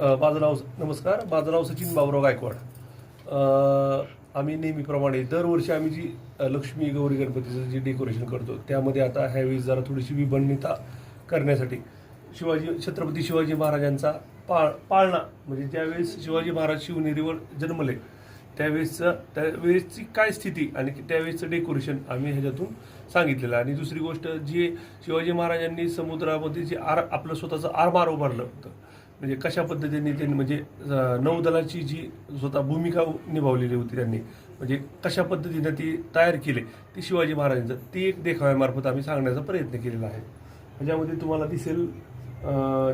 अ, नमस्कार. माझं सचिन बाबुराव गायकवाड. आम्ही नेहमीप्रमाणे दरवर्षी आम्ही जी लक्ष्मी गौरी गणपतीचं जे डेकोरेशन करतो त्यामध्ये आता ह्यावेळी जरा थोडीशी विभन्नता करण्यासाठी शिवाजी छत्रपती शिवाजी महाराजांचा पाळ पाळणा म्हणजे ज्यावेळेस शिवाजी महाराज शिवनेरीवर जन्मले. त्यावेळेसचं त्यावेळेसची काय स्थिती आणि त्यावेळेसचं डेकोरेशन आम्ही ह्याच्यातून सांगितलेलं आणि दुसरी गोष्ट जी शिवाजी महाराजांनी समुद्रामध्ये जे आर आपलं स्वतःचं आरमार उभारलं होतं म्हणजे कशा पद्धतीने त्यांनी म्हणजे नौदलाची जी स्वतः भूमिका निभावलेली होती त्यांनी म्हणजे कशा पद्धतीने ती तयार केली ती शिवाजी महाराजांचं ती एक देखाव्यामार्फत आम्ही सांगण्याचा प्रयत्न केलेला आहे. ह्याच्यामध्ये तुम्हाला दिसेल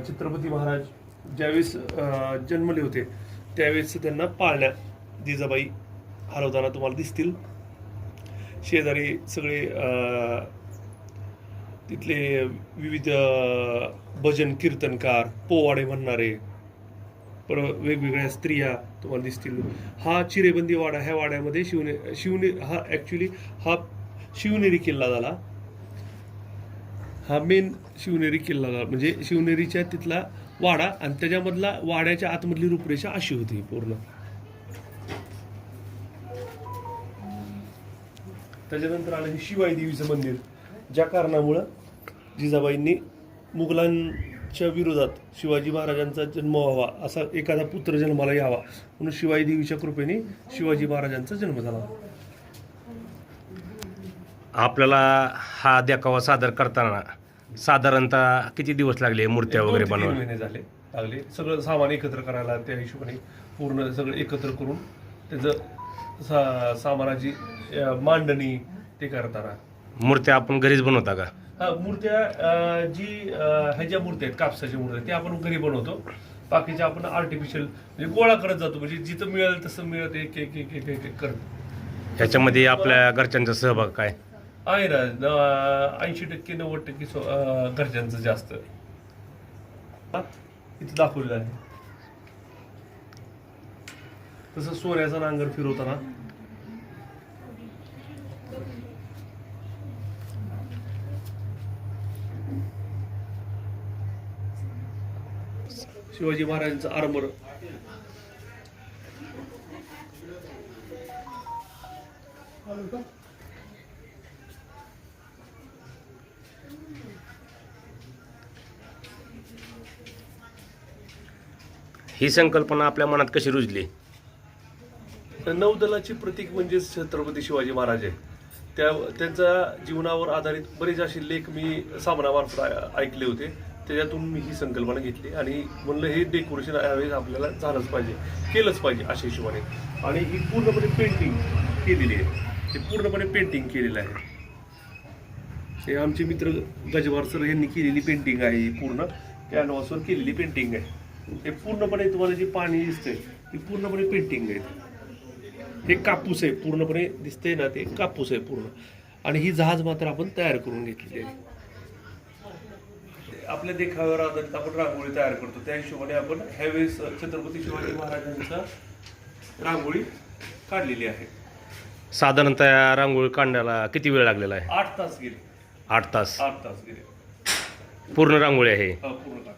छत्रपती महाराज ज्यावेळेस जन्मले होते त्यावेळेस त्यांना पाळण्या जिजाबाई हलवताना तुम्हाला दिसतील. शेजारी सगळे तिथले विविध भजन कीर्तनकार पोवाडे म्हणणारे पर वेगवेगळ्या स्त्रिया तुम्हाला दिसतील. हा चिरेबंदी वाडा ह्या वाड्यामध्ये शिवने शिवने हा ॲक्च्युली हा शिवनेरी किल्ला झाला. हा मेन शिवनेरी किल्ला झाला. म्हणजे शिवनेरीच्या तिथला वाडा आणि त्याच्यामधला वाड्याच्या आतमधली रूपरेषा अशी होती पूर्ण. त्याच्यानंतर आलं हे शिवाई देवीचं मंदिर. ज्या कारणामुळं जिजाबाईंनी मुघलांच्या विरोधात शिवाजी महाराजांचा जन्म व्हावा असा एखादा पुत्र जन्माला यावा म्हणून शिवाई देवीच्या कृपेने शिवाजी महाराजांचा जन्म झाला. आपल्याला हा देखावा सादर करताना साधारणतः किती दिवस लागले मूर्त्या वगैरे बनवायला? महिने झाले लागले. सगळं सामान एकत्र करायला त्या हिशोबाने पूर्ण सगळं एकत्र करून त्याचं सा सामानाची मांडणी ते करताना. मूर्त्या आपण घरीच बनवता का? हा मूर्त्या अं, जी अं, ह्याच्या मूर्त्या आहेत कापसाच्या मूर्त्या त्या आपण घरी बनवतो. बाकीच्या आपण आर्टिफिशियल म्हणजे गोळा करत जातो म्हणजे जिथं मिळेल तसं मिळत एक एक एक एक एक एक करत. ह्याच्यामध्ये आपल्या घरच्यांचा सहभाग काय? आहे ना ऐंशी टक्के नव्वद टक्के अं, घरच्यांचं जास्त. हा, इथं दाखवलेलं आहे. तसं सोन्याचा नांगर फिरवताना शिवाजी महाराजांचं आरमर ही संकल्पना आपल्या मनात कशी रुजली? नौदलाची प्रतीक म्हणजे छत्रपती शिवाजी महाराज आहे. त्या त्यांच्या जीवनावर आधारित बरेच असे लेख मी सामनामार्फत ऐकले होते. त्याच्यातून मी ही संकल्पना घेतली आणि म्हणलं हे डेकोरेशन यावेळेस आपल्याला झालंच पाहिजे केलंच पाहिजे अशा हिशोबाने. आणि ही पूर्णपणे पेंटिंग केलेली आहे. ते पूर्णपणे पेंटिंग केलेलं आहे. हे आमचे मित्र गजवार सर यांनी केलेली पेंटिंग आहे ही पूर्ण. कॅनव्हासवर केलेली पेंटिंग आहे. हे पूर्णपणे तुम्हाला जे पाणी दिसतंय ती पूर्णपणे पेंटिंग आहे. हे कापूस आहे पूर्णपणे दिसतंय ना ते कापूस आहे पूर्ण. आणि ही जहाज मात्र आपण तयार करून घेतलेली आहे. आपल्या देखाव्यावर आधारित आपण रांगोळी तयार करतो. त्या हिशोबाने आपण ह्यावेळेस छत्रपती शिवाजी महाराजांचा रांगोळी काढलेली आहे. साधारणतः रांगोळी काढण्याला किती वेळ लागलेला आहे? आठ तास गेले. आठ तास. आठ तास गेले. पूर्ण रांगोळी आहे. हा, पूर्ण काढ